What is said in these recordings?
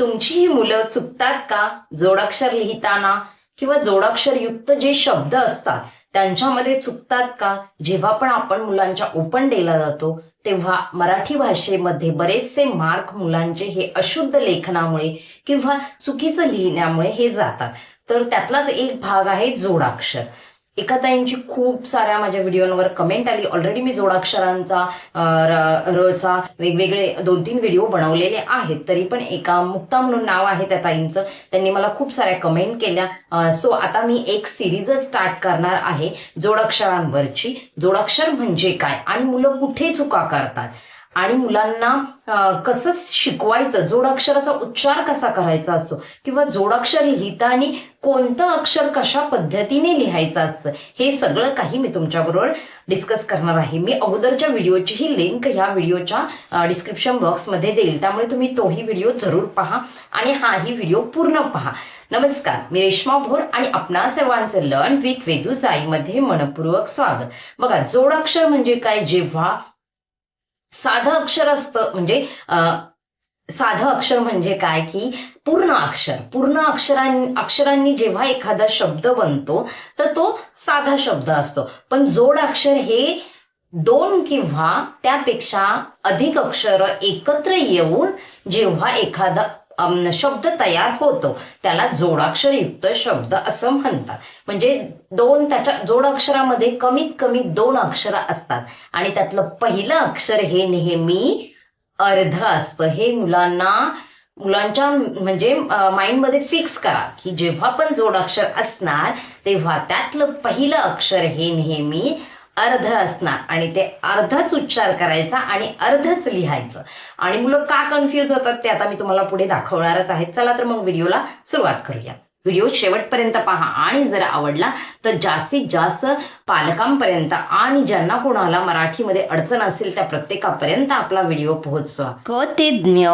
तुमची ही मुलं चुकतात का? जोडाक्षर लिहिताना किंवा जोडाक्षरयुक्त जे शब्द असतात त्यांच्यामध्ये चुकतात का? जेव्हा पण आपण मुलांच्या ओपन डेला जातो तेव्हा मराठी भाषेमध्ये बरेचसे मार्क मुलांचे हे अशुद्ध लेखनामुळे किंवा चुकीचं लिहिण्यामुळे हे जातात. तर त्यातलाच एक भाग आहे जोडाक्षर. एका ताईंची खूप साऱ्या माझ्या व्हिडिओवर कमेंट आली. ऑलरेडी मी जोडाक्षरांचा रचा वेगवेगळे दोन तीन व्हिडिओ बनवलेले आहेत. तरी पण एका मुक्ता म्हणून नाव आहे त्या ताईंचं. त्यांनी मला खूप साऱ्या कमेंट केल्या. सो आता मी एक सिरीजच स्टार्ट करणार आहे जोडाक्षरांवरची. जोडाक्षर म्हणजे काय? आणि मुलं कुठे चुका करतात? आणि मुलांना कसं शिकवायचं? जोडाक्षराचा उच्चार कसा करायचा असतो? किंवा जोडाक्षर लिहिताना कोणतं अक्षर कशा पद्धतीने लिहायचं असतं? हे सगळं काही मी तुमच्याबरोबर डिस्कस करणार आहे. मी अगोदरच्या व्हिडिओची ही लिंक ह्या व्हिडिओच्या डिस्क्रिप्शन बॉक्समध्ये देईल. त्यामुळे तुम्ही तोही व्हिडिओ जरूर पहा आणि हाही व्हिडिओ पूर्ण पहा. नमस्कार. मी रेश्मा भोर आणि आपणा सर्वांचं लर्न विथ वेदू साईमध्ये मनपूर्वक स्वागत. बघा जोडाक्षर म्हणजे काय? जेव्हा साधं अक्षर असतं. म्हणजे साधं अक्षर म्हणजे काय? की पूर्ण अक्षर. पूर्ण अक्षरां अक्षरांनी जेव्हा एखादा शब्द बनतो तर तो साधा शब्द असतो. पण जोड अक्षर हे दोन किंवा त्यापेक्षा अधिक अक्षर एकत्र येऊन जेव्हा एखादा शब्द तयार होतो. त्याला जोडाक्षरयुक्त शब्द असं म्हणतात. म्हणजे दोन त्याच्या जोडाक्षरामध्ये कमीत कमी दोन अक्षरं असतात. आणि त्यातलं पहिलं अक्षर हे नेहमी अर्ध असतं. हे मुलांना मुलांच्या म्हणजे माइंडमध्ये फिक्स करा की जेव्हा पण जोडाक्षर असणार तेव्हा त्यातलं पहिलं अक्षर हे नेहमी अर्ध असणार आणि ते अर्धच उच्चार करायचा आणि अर्धच लिहायचं. आणि मुलं का कन्फ्यूज होतात ते आता मी तुम्हाला पुढे दाखवणारच आहे. चला तर मग व्हिडिओला सुरुवात करूया. व्हिडिओ शेवटपर्यंत पहा. आणि जर आवडला तर जास्तीत जास्त पालकांपर्यंत आणि ज्यांना कोणाला मराठीमध्ये अडचण असेल त्या प्रत्येकापर्यंत आपला व्हिडिओ पोहोचवा. क ते ज्ञ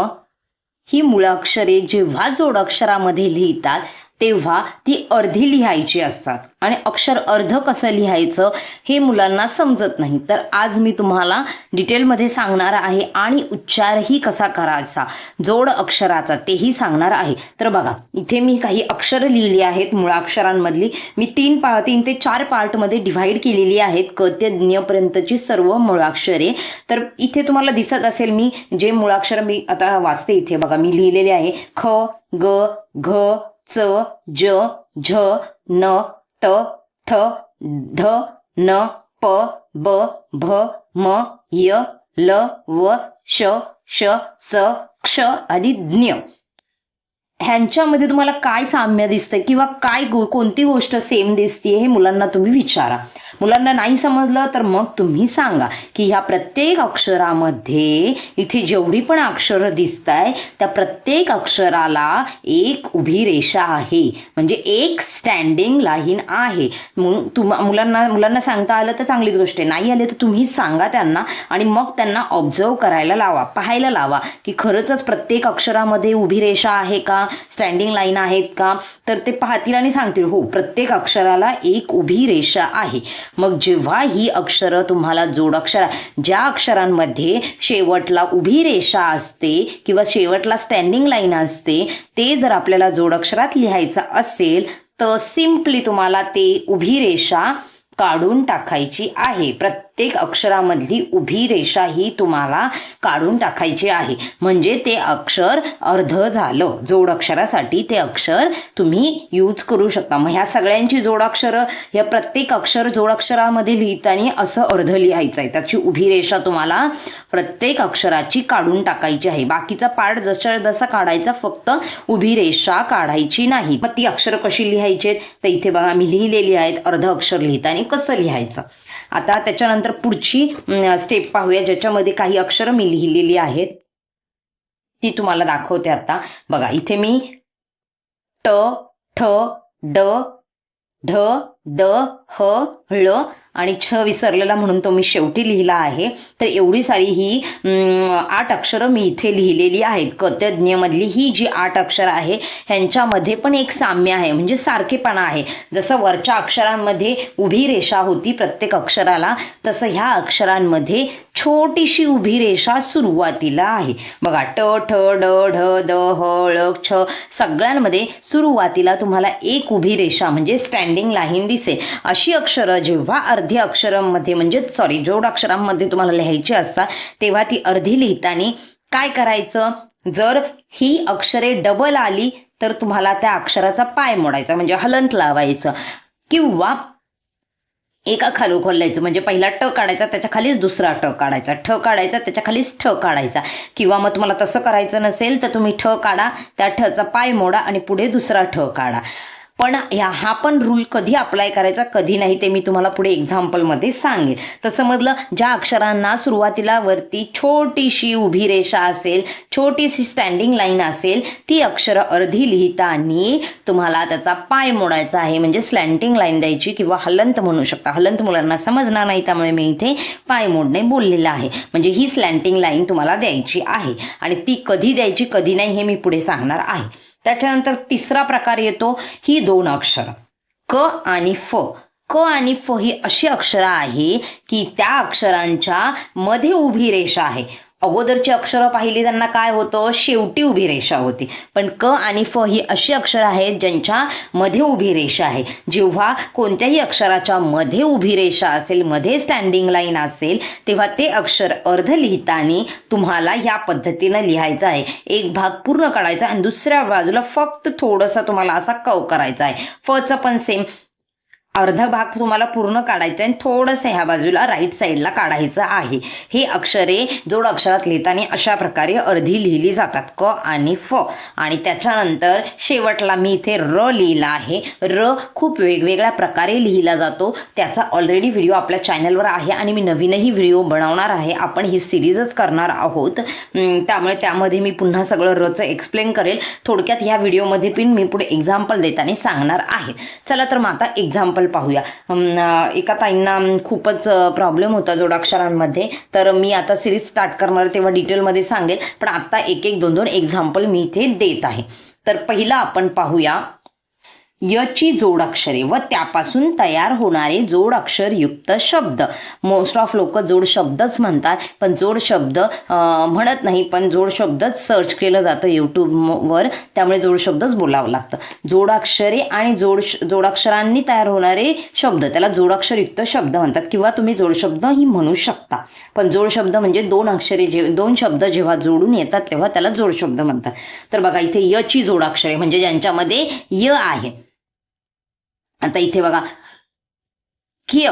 ही मुळाक्षरे जेव्हा जोडाक्षरामध्ये लिहितात तेव्हा ती अर्धी लिहायची असतात. आणि अक्षर अर्ध कसं लिहायचं हे मुलांना समजत नाही. तर आज मी तुम्हाला डिटेलमध्ये सांगणार आहे आणि उच्चारही कसा करायचा जोड अक्षराचा तेही सांगणार आहे. तर बघा इथे मी काही अक्षरं लिहिली आहेत मुळाक्षरांमधली. मी तीन पा तीन ते चार पार्टमध्ये डिव्हाइड केलेली आहेत क ते ज्ञपर्यंतची सर्व मुळाक्षरे. तर इथे तुम्हाला दिसत असेल मी जे मुळाक्षर मी आता वाचते इथे. बघा मी लिहिलेले आहे ख ग घ च ज झ न त थ ध न प ब भ म य ल व श श स क्ष आदी ज्ञ ह्यांच्यामध्ये तुम्हाला काय साम्य दिसतंय किंवा काय गो कोणती गोष्ट सेम दिसते हे मुलांना तुम्ही विचारा. मुलांना नाही समजलं तर मग तुम्ही सांगा की ह्या प्रत्येक अक्षरामध्ये इथे जेवढी पण अक्षरं दिसत आहे त्या प्रत्येक अक्षराला एक उभी रेषा आहे. म्हणजे एक स्टँडिंग लाईन आहे. म्हणून तुम मुलांना मुलांना सांगता आलं तर चांगलीच गोष्ट आहे. नाही आले तर तुम्ही सांगा त्यांना आणि मग त्यांना ऑब्झर्व करायला लावा पाहायला लावा की खरंच प्रत्येक अक्षरामध्ये उभी रेषा आहे का? स्टँडिंग लाईन आहेत का? तर ते पाहतील आणि सांगतील हो प्रत्येक अक्षराला एक उभी रेषा आहे. मग जेव्हा ही अक्षरं तुम्हाला जोडाक्षर ज्या अक्षरांमध्ये शेवटला उभी रेषा असते किंवा शेवटला स्टँडिंग लाईन असते ते जर आपल्याला जोडाक्षरात लिहायचं असेल तर सिम्पली तुम्हाला ते उभी रेषा काढून टाकायची आहे. प्रत्येक प्रत्येक अक्षरामधली उभी रेषा ही तुम्हाला काढून टाकायची आहे. म्हणजे ते अक्षर अर्ध झालं. जोड अक्षरासाठी ते अक्षर तुम्ही यूज करू शकता. मग ह्या सगळ्यांची जोडाक्षरं ह्या प्रत्येक अक्षर जोडाक्षरामध्ये लिहिताना असं अर्ध लिहायचं आहे त्याची उभी रेषा तुम्हाला प्रत्येक अक्षराची काढून टाकायची आहे. बाकीचा पार्ट जसं जसा काढायचा फक्त उभी रेषा काढायची नाही. मग ती अक्षरं कशी लिहायची आहेत तर इथे बघा मी लिहिलेली आहेत. अर्ध अक्षर लिहिताना कसं लिहायचं? आता त्याच्यानंतर पुढची स्टेप पाहूया ज्याच्यामध्ये काही अक्षरं मी लिहिलेली आहेत. ती तुम्हाला दाखवते आता. बघा इथे मी ट ठ ड ढ द ह ळ आणि छ विसरलेला म्हणून तो मी शेवटी लिहिला आहे. तर एवढी सारी ही आठ अक्षरं मी इथे लिहिलेली आहेत. कतज्ञमधली ही जी आठ अक्षरं आहे ह्यांच्यामध्ये पण एक साम्य आहे. म्हणजे सारखेपणा आहे. जसं वरच्या अक्षरांमध्ये उभी रेषा होती प्रत्येक अक्षराला तसं ह्या अक्षरांमध्ये छोटीशी उभी रेषा सुरुवातीला आहे. बघा ट ठ ड ढ द ह ळ छ सगळ्यांमध्ये सुरुवातीला तुम्हाला एक उभी रेषा म्हणजे स्टँडिंग लाईन दिसेल. अशी अक्षरं जेव्हा अर्ध अक्षरांमध्ये म्हणजे सॉरी जोड अक्षरांमध्ये तुम्हाला लिहायची असतात तेव्हा ती अर्धी लिहिताना काय करायचं? जर ही अक्षरे डबल आली तर तुम्हाला त्या अक्षराचा पाय मोडायचा म्हणजे हलंत लावायचं. किंवा एका खालू खोलायचं म्हणजे पहिला ट काढायचा त्याच्या खालीच दुसरा ट काढायचा. ठ काढायचा त्याच्या खालीच ठ काढायचा. किंवा मग तुम्हाला तसं करायचं नसेल तर तुम्ही ठ काढा त्या ठचा पाय मोडा आणि पुढे दुसरा ठ काढा. पण ह्या हा पण रूल कधी अप्लाय करायचा कधी नाही ते मी तुम्हाला पुढे एक्झाम्पलमध्ये सांगेन तर समजलं ज्या अक्षरांना सुरुवातीला वरती छोटीशी उभी रेषा असेल छोटीशी स्टँडिंग लाईन असेल ती अक्षरं अर्धी लिहिताना तुम्हाला त्याचा पाय मोडायचा आहे. म्हणजे स्लँटिंग लाईन द्यायची किंवा हलंत म्हणू शकता. हलंत मुलांना समजणार नाही त्यामुळे मी इथे पाय मोडणे बोललेलं आहे. म्हणजे ही स्लँटिंग लाईन तुम्हाला द्यायची आहे. आणि ती कधी द्यायची कधी नाही हे मी पुढे सांगणार आहे. त्याच्यानंतर तिसरा प्रकार येतो ही दोन अक्षर. क आणि फ. क आणि फ ही अशी अक्षरं आहे की त्या अक्षरांच्या मध्ये उभी रेषा आहे. अगोदरची अक्षरं पाहिली त्यांना काय होतं? शेवटी उभी रेषा होती. पण क आणि फ ही अशी अक्षरं आहेत ज्यांच्या मध्ये उभी रेषा आहे. जेव्हा कोणत्याही अक्षराच्या मध्ये उभी रेषा असेल मध्ये स्टँडिंग लाईन असेल तेव्हा ते अक्षर अर्ध लिहिताना तुम्हाला या पद्धतीनं लिहायचं आहे. एक भाग पूर्ण काढायचा आणि दुसऱ्या बाजूला फक्त थोडंसं तुम्हाला असा कव करायचा आहे. फचं पण सेम अर्धा भाग तुम्हाला पूर्ण काढायचा आहे आणि थोडंसं ह्या बाजूला राईट साईडला काढायचं आहे. हे अक्षरे जोड अक्षरात लिहिताना अशा प्रकारे अर्धी लिहिली जातात. क आणि फ. आणि त्याच्यानंतर शेवटला मी इथे र लिहिला आहे. र खूप वेगवेगळ्या प्रकारे लिहिला जातो. त्याचा ऑलरेडी व्हिडिओ आपल्या चॅनलवर आहे आणि मी नवीनही व्हिडिओ बनवणार आहे. आपण ही सिरीजच करणार आहोत. त्यामुळे त्यामध्ये मी पुन्हा सगळं रचं एक्सप्लेन करेल. थोडक्यात ह्या व्हिडिओमध्ये पण मी पुढे एक्झाम्पल देताना सांगणार आहे. चला तर मग आता एक्झाम्पल पाहूया. एका ताईंना खूपच प्रॉब्लेम होता जोडाक्षरांमध्ये. तर मी आता सिरीज स्टार्ट करणार तेव्हा डिटेलमध्ये सांगेल. पण आता एक एक दोन दोन एक्झाम्पल मी इथे देत आहे. तर पहिला आपण पाहूया. यची जोडाक्षरे व त्यापासून तयार होणारे जोडाक्षरयुक्त शब्द. मोस्ट ऑफ लोक जोड शब्दच म्हणतात पण जोड शब्द म्हणत नाही पण जोड शब्दच सर्च केलं जातं यूट्यूबवर त्यामुळे जोड शब्दच बोलावं लागतं. जोडाक्षरे आणि जोड जोडाक्षरांनी तयार होणारे शब्द त्याला जोडाक्षरयुक्त शब्द म्हणतात किंवा तुम्ही जोडशब्द ही म्हणू शकता. पण जोड शब्द म्हणजे दोन अक्षरे जे दोन शब्द जेव्हा जोडून येतात तेव्हा त्याला जोडशब्द म्हणतात. तर बघा इथे यची जोडाक्षरे म्हणजे ज्यांच्यामध्ये य आहे. आता इथे बघा. किय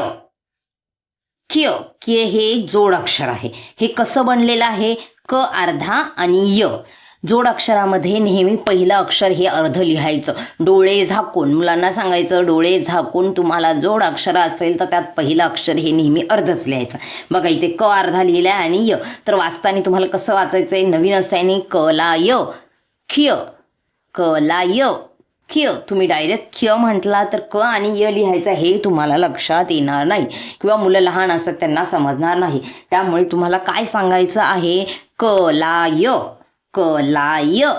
किय किय हे एक जोड अक्षर आहे. हे कसं बनलेलं आहे? क अर्धा आणि य. जोड अक्षरामध्ये नेहमी पहिलं अक्षर हे अर्ध लिहायचं. डोळे झाकून मुलांना सांगायचं डोळे झाकून तुम्हाला जोड अक्षर असेल तर त्यात पहिलं अक्षर हे नेहमी अर्धच लिहायचं. बघा इथे क अर्धा लिहिला आणि य. तर वाचताना तुम्हाला कसं वाचायचं आहे नवीन असल्याने क ला य खिय क ला य खिय तुम्ही डायरेक्ट खिय म्हटला तर क आणि य लिहायचं हे तुम्हाला लक्षात येणार नाही. किंवा मुलं लहान असतात त्यांना समजणार नाही. त्यामुळे तुम्हाला काय सांगायचं आहे? क ला य क ला य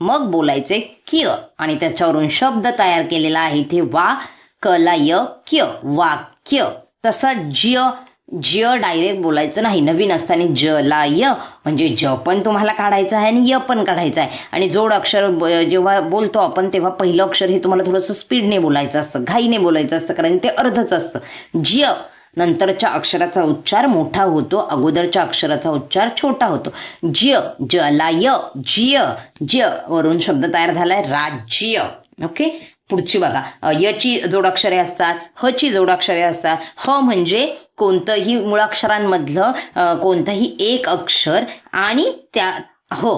मग बोलायचे किय. आणि त्याच्यावरून शब्द तयार केलेला आहे. ते वा क ला य क्य वाक्य. तसा ज्य ज्य डायरेक्ट बोलायचं नाही. नवीन असताना ज ला य म्हणजे ज पण तुम्हाला काढायचं आहे आणि य पण काढायचं आहे. आणि जोड अक्षर जेव्हा बोलतो आपण तेव्हा पहिलं अक्षर हे तुम्हाला थोडंसं स्पीडने बोलायचं असतं घाईने बोलायचं असतं कारण ते अर्धच असतं. ज्य नंतरच्या अक्षराचा उच्चार मोठा होतो अगोदरच्या अक्षराचा उच्चार छोटा होतो. ज्य ज ला य जिय ज्य वरून शब्द तयार झालाय राज्य. ओके? पुढची बघा. याची यची जोडाक्षरे असतात हची जोडाक्षरे असतात. ह म्हणजे कोणतंही मुळाक्षरांमधलं कोणतंही एक अक्षर आणि त्या हो.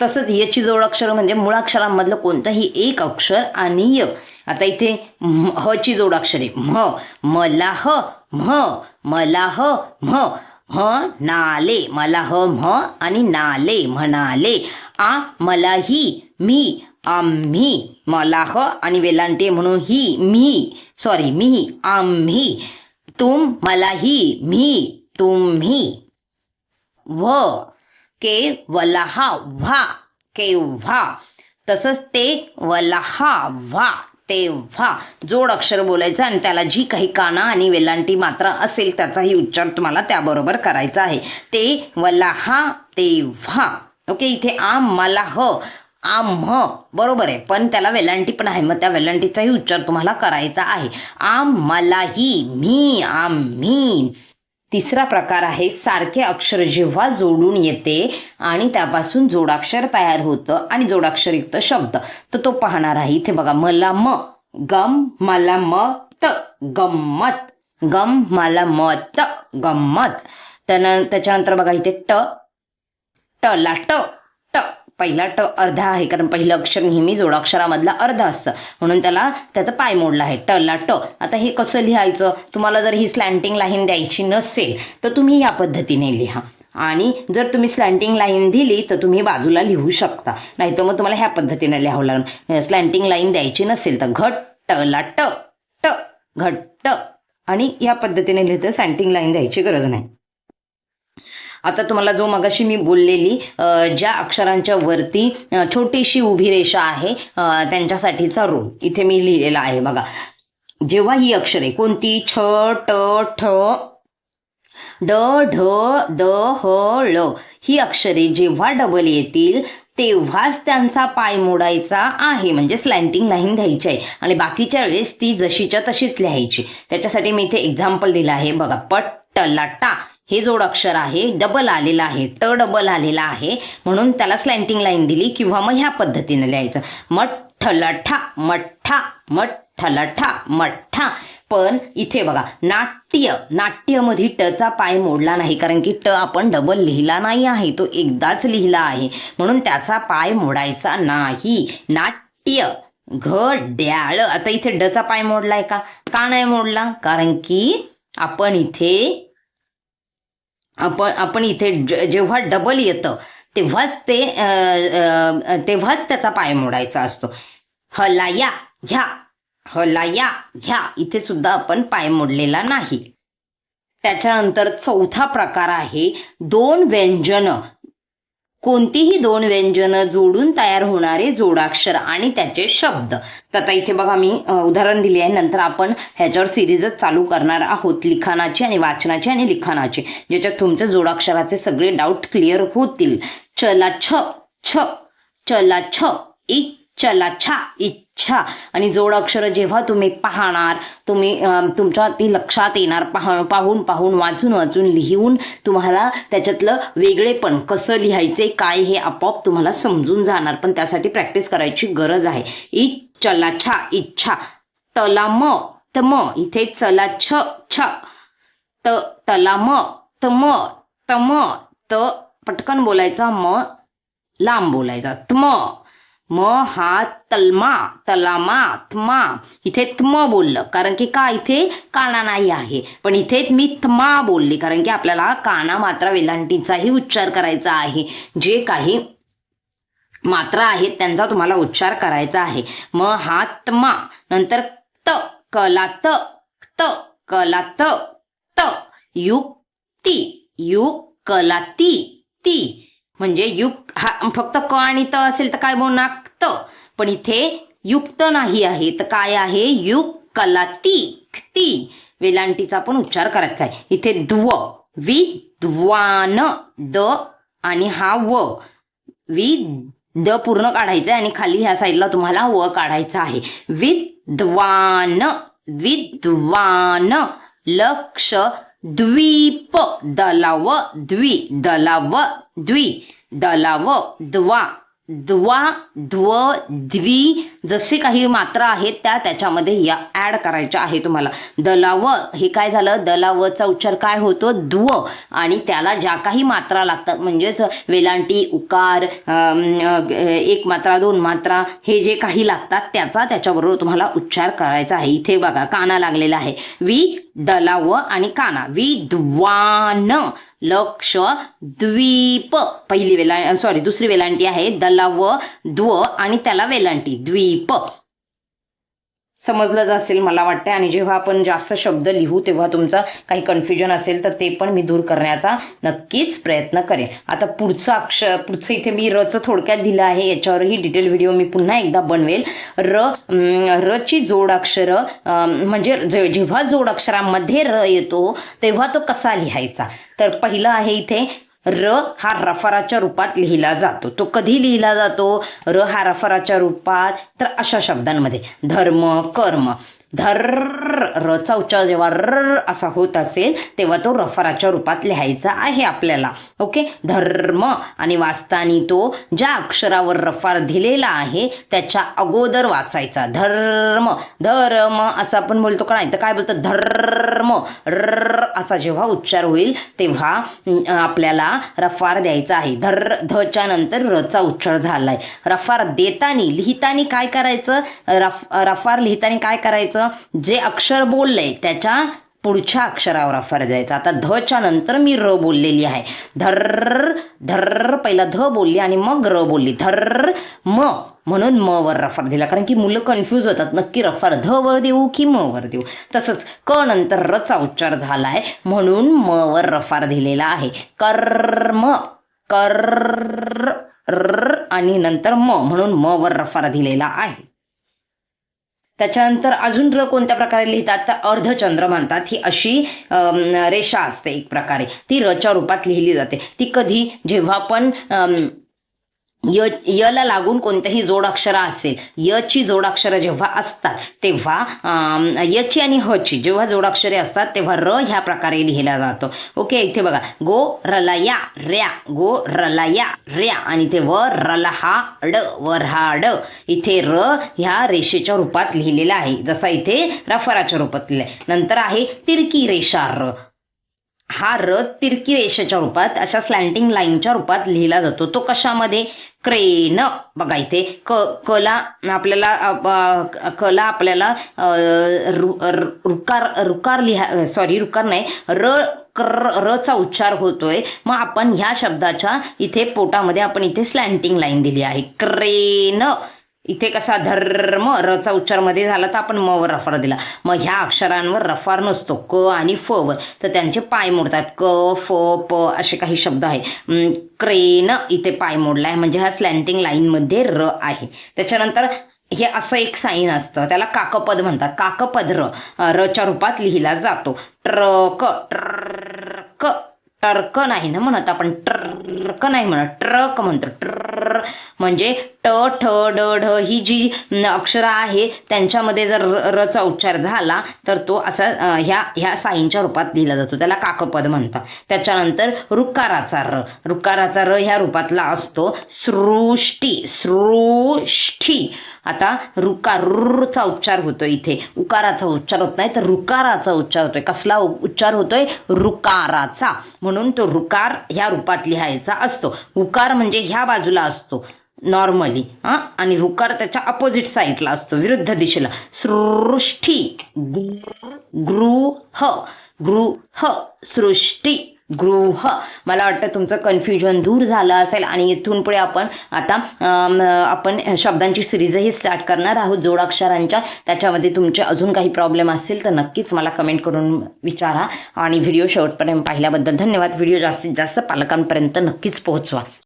तसंच याची जोडाक्षर म्हणजे मुळाक्षरांमधलं कोणतंही एक अक्षर आणि य. आता इथे हची जोडाक्षरे. म मला ह म्ह मला ह म्ह. ह नाले मला ह म्ह आणि नाले म्हणाले. आ मलाही मी आम्ही मला ह आणि वेलांटे म्हणून ही मी सॉरी मी आम्ही तुम मलाही मी तुम्ही. व के वलहा व्हा केव्हा. तसंच ते वलहा व्हा तेव्हा. जोड अक्षर बोलायचं आणि त्याला जी काही काना आणि वेलांटी मात्रा असेल त्याचाही उच्चार तुम्हाला त्याबरोबर करायचा आहे. ते वलहा तेव्हा. ओके इथे आम मला ह आम्ह. बरोबर आहे. पण त्याला वेलांटी पण आहे. मग त्या वेलांटीचाही उच्चार तुम्हाला करायचा आहे. आम मलाही मी आम्ही. तिसरा प्रकार आहे. सारखे अक्षर जेव्हा जोडून येते आणि त्यापासून जोडाक्षर तयार होतं आणि जोडाक्षरयुक्त शब्द तर तो पाहणार आहे. इथे बघा मला म गम मला म त गंमत गम मला म त गंमत त्यानं त्याच्यानंतर बघा इथे ट ट ला ट पहिला ट अर्धा आहे कारण पहिलं अक्षर नेहमी जोडाक्षरामधला अर्धा असतं. म्हणून त्याला त्याचा पाय मोडला आहे. टला ट. आता हे कसं लिहायचं? तुम्हाला जर ही स्लँटिंग लाईन द्यायची नसेल तर तुम्ही या पद्धतीने लिहा. आणि जर तुम्ही स्लँटिंग लाईन दिली तर तुम्ही बाजूला लिहू शकता. नाहीतर मग तुम्हाला ह्या पद्धतीने लिहावं लागेल. स्लँटिंग लाईन द्यायची नसेल तर घट ट ला ट. ट घट्ट आणि या पद्धतीने लिहितं स्लॅन्टिंग लाईन द्यायची गरज नाही. आता तुम्हाला जो मगाशी मी बोललेली ज्या अक्षरांच्या वरती छोटीशी उभी रेषा आहे त्यांच्यासाठीचा रोल इथे मी लिहिलेला आहे बघा. जेव्हा ही अक्षरे कोणती? छ ट ठ ड ढ द ह ळ ही अक्षरे जेव्हा डबल येतील तेव्हाच त्यांचा पाय मोडायचा आहे. म्हणजे स्लँटिंग लाईन द्यायची आहे. आणि बाकीच्या वेळेस ती जशीच्या तशीच लिहायची. त्याच्यासाठी मी इथे एक्झाम्पल दिलं आहे. बघा पट टलाटा हे जोड अक्षर आहे डबल आलेलं आहे ट डबल आलेला आहे म्हणून त्याला स्लँटिंग लाईन दिली किंवा मग ह्या पद्धतीने लिहायचं. मठ ठलठा मठ्ठा मठ मठ्ठा. पण इथे बघा नाट्य नाट्यमध्ये टचा पाय मोडला नाही कारण की ट आपण डबल लिहिला नाही आहे तो एकदाच लिहिला आहे. म्हणून त्याचा पाय मोडायचा नाही. नाट्य घड्याळ आता इथे डचा पाय मोडलाय का? का नाही मोडला? कारण की आपण इथे आपण आपण इथे जेव्हा डबल येतं तेव्हाच ते तेव्हाच त्याचा पाय मोडायचा असतो. हलाया ह्या हलाया ह्या इथे सुद्धा आपण पाय मोडलेला नाही. त्याच्यानंतर चौथा प्रकार आहे दोन व्यंजन. कोणतीही दोन व्यंजनं जोडून तयार होणारे जोडाक्षर आणि त्याचे शब्द. तर आता इथे बघा मी उदाहरण दिले आहे. नंतर आपण ह्याच्यावर सिरीजच चालू करणार आहोत. लिखाणाची आणि वाचनाची आणि लिखाणाची. ज्याच्यात तुमचे जोडाक्षराचे सगळे डाऊट क्लिअर होतील. चला छ छ चला छ इ चला छा इच्छा. आणि जोड अक्षरं जेव्हा तुम्ही पाहणार तुम्ही तुमच्या ती लक्षात येणार पाह पाहून पाहून वाचून वाचून लिहून तुम्हाला त्याच्यातलं वेगळेपण कसं लिहायचे काय हे आपोआप तुम्हाला समजून जाणार. पण त्यासाठी प्रॅक्टिस करायची गरज आहे. इ चला छा इच्छा. तला म त म. इथे चला छ छ. त तला म त म त म. त पटकन बोलायचा म लांब बोलायचा. त्म म हा तलमा तलामा थमा इथे थम बोललं कारण की का इथे? काना नाही आहे. पण इथे मी थमा बोलली कारण की आपल्याला काना मात्रा वेलांटीचाही उच्चार करायचा आहे. जे काही मात्रा आहेत त्यांचा तुम्हाला उच्चार करायचा आहे. म हा तमा नंतर त कला त त कला त त. युक्ती युक कला ती ती. म्हणजे युक हा फक्त क आणि त असेल तर काय बोलणार? त. पण इथे युक्त नाही आहे. तर काय आहे? युक कला ती ती. वेलांटीचा पण उच्चार करायचा आहे. इथे द्व वि द्वान द आणि हा व. वि द पूर्ण काढायचं आहे आणि खाली ह्या साईडला तुम्हाला व काढायचा आहे. विद्वान विद्वान लक्ष द्वीप दलाव द्वि दलाव द्वि दलाव द्वा द्वा द्व द्वी जसे काही मात्रा आहेत त्या त्याच्यामध्ये या ऍड करायच्या आहे तुम्हाला. दलाव हे काय झालं? दलावचा उच्चार काय होतो? द्व. आणि त्याला ज्या काही मात्रा लागतात म्हणजेच वेलांटी उकार एक मात्रा दोन मात्रा हे जे काही लागतात त्याचा त्याच्याबरोबर तुम्हाला उच्चार करायचा आहे. इथे बघा काना लागलेला आहे. वी दलाव आणि काना. विद्वान. लक्ष. द्वीप. पहिली वेला सॉरी दुसरी वेलांटी आहे दलाव द्व आणि त्याला वेलांटी. द्वीप. समजलंच असेल मला वाटतंय. आणि जेव्हा आपण जास्त शब्द लिहू तेव्हा तुमचं काही कन्फ्युजन असेल तर ते पण मी दूर करण्याचा नक्कीच प्रयत्न करेन. आता पुढचं अक्षर पुढचं इथे मी रचं थोडक्यात दिलं आहे. याच्यावरही डिटेल व्हिडिओ मी पुन्हा एकदा बनवेल. र अं, रची जोड अक्षर म्हणजे जे- जेव्हा जोड अक्षरामध्ये र येतो तेव्हा तो कसा लिहायचा? तर पहिलं आहे इथे र हा रफराच्या रूपात लिहिला जातो. तो कधी लिहिला जातो? र हा रफराच्या रूपात. तर अशा शब्दांमध्ये. धर्म कर्म. धर्र रचा उच्चार जेव्हा र असा होत असेल तेव्हा तो रफराच्या रूपात लिहायचा आहे आपल्याला. ओके? धर्म आणि वाचताना तो ज्या अक्षरावर रफार दिलेला आहे त्याच्या अगोदर वाचायचा. धर्म धर्म असं आपण बोलतो का नाही? तर काय बोलतो धर्म र असा जेव्हा उच्चार होईल तेव्हा आपल्याला रफार द्यायचा आहे. धर धच्या नंतर रचा उच्चार झालाय. रफार देतानी लिहिताना काय करायचं? रफ रफार लिहिताना काय करायचं? जे अक्षर बोललंय त्याच्या पुढच्या अक्षरावर रफार द्यायचा. आता धच्या नंतर मी र बोललेली आहे. धर धर पहिला ध बोलली आणि मग र बोलली. धर म म्हणून म वर रफार दिला. कारण की मुलं कन्फ्यूज होतात. नक्की रफार ध वर देऊ की म वर देऊ? तसंच क नंतर रचा उच्चार झाला आहे म्हणून म वर रफार दिलेला आहे. कर्म कर र आणि नंतर म. म्हणून म वर रफार दिलेला आहे. त्याच्यानंतर अजून र कोणत्या प्रकारे लिहितात? तर अर्धचंद्र म्हणतात. ही अशी रेषा असते एक प्रकारे. ती रच्या रूपात लिहिली जाते. ती कधी? जेव्हा पण य यला लागून कोणत्याही जोडाक्षर असेल य ची जोडाक्षरं जेव्हा असतात तेव्हा य यची आणि ह ची जेव्हा जोडाक्षरे असतात तेव्हा र ह्या प्रकारे लिहिला जातो. ओके इथे बघा. गो रला या रया गो रला या रया आणि इथे व रला हा ड वर हा ड. इथे र ह्या रेषेच्या रूपात लिहिलेला आहे. जसा इथे रफराच्या रूपात लिहिलं आहे नंतर आहे तिरकी रेषा र. हा रथ तिरकी रेषेच्या रूपात अशा स्लँटिंग लाईनच्या रूपात लिहिला जातो. तो कशामध्ये? क्रेन. बघा इथे क कला आपल्याला कला आपल्याला रु- रुकार रुकार लिहा सॉरी रुकार नाही र कर रचा उच्चार होतोय. मग आपण ह्या शब्दाच्या इथे पोटामध्ये आपण इथे स्लँटिंग लाईन दिली आहे. क्रेन. इथे कसा धर्म रचा उच्चारमध्ये झाला तर आपण म वर रफार दिला. मग ह्या अक्षरांवर रफार नसतो. क आणि फ वर. तर त्यांचे पाय मोडतात. क फ प असे काही शब्द आहे. क्रेन इथे पाय मोडला आहे म्हणजे ह्या स्लॅन्टिंग लाईनमध्ये र आहे. त्याच्यानंतर हे असं एक साईन असतं. त्याला काकपद म्हणतात. काकपद र. रच्या रूपात लिहिला जातो. ट्रक ट्रक टर्क नाही ना म्हणत आपण ट्रक नाही म्हणत ट्रक म्हणतो ट्र म्हणजे ट ठ ड ढ ही जी अक्षरं आहे त्यांच्यामध्ये जर र- रचा उच्चार झाला तर तो असा ह्या ह्या साईंच्या रूपात लिहिला जातो त्याला काकपद म्हणतात त्याच्यानंतर रुकाराचा र रुकाराचा र ह्या रूपातला असतो सृष्टी सृष्टी आता रुकार रुचा उच्चार होतोय इथे. उकाराचा उच्चार होत नाही तर रुकाराचा उच्चार होतोय. कसला उ- उच्चार होतोय? रुकाराचा. म्हणून तो रुकार ह्या रूपात लिहायचा असतो. उकार म्हणजे ह्या बाजूला असतो नॉर्मली हां? आणि रुकार त्याच्या अपोजिट साईडला असतो विरुद्ध दिशेला. सृष्टी गृ गृह गृह सृष्टी. गृह. मला वाटतं तुमचं कन्फ्युजन दूर झालं असेल आणि इथून पुढे आपण आता आपण शब्दांची सिरीजही स्टार्ट करणार आहोत जोडाक्षरांच्या. त्याच्यामध्ये तुमचे अजून काही प्रॉब्लेम असतील तर नक्कीच मला कमेंट करून विचारा आणि व्हिडिओ शेवटपर्यंत पाहिल्याबद्दल धन्यवाद. व्हिडिओ जास्तीत जास्त पालकांपर्यंत नक्कीच पोहोचवा.